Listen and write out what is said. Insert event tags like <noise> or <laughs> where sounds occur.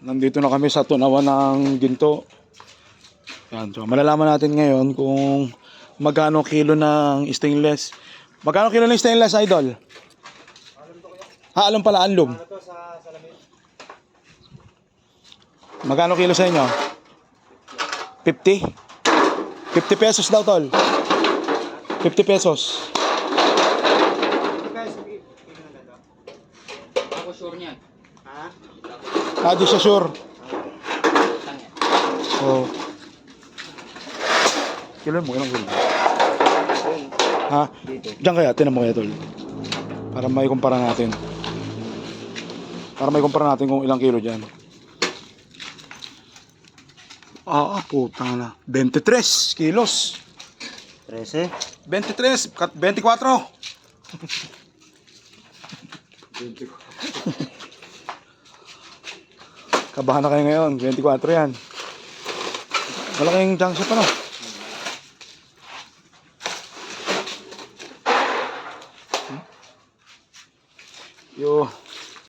nandito na kami sa tunawan ng ginto. Yan, so malalaman natin ngayon kung magkano kilo ng stainless. Magkano kilo ng stainless, idol? Ha, alam pala, anlum. Magkano kilo sa inyo? 50? 50 pesos daw, tol. 50 pesos. Ako sure niyan. Ah, di siya sure. Oh. Kailan mo? Ilang kilo? Ha? Diyan kaya, tinan mo kaya tol. Para may kumpara natin. Para may kumpara natin kung ilang kilo dyan. Ah, ah, putang na. 23 kilos. 13. 23, kat- 24. <laughs> Kabahan na kayo ngayon, 24 yan. Malaking chance pa no. Hmm? Yo,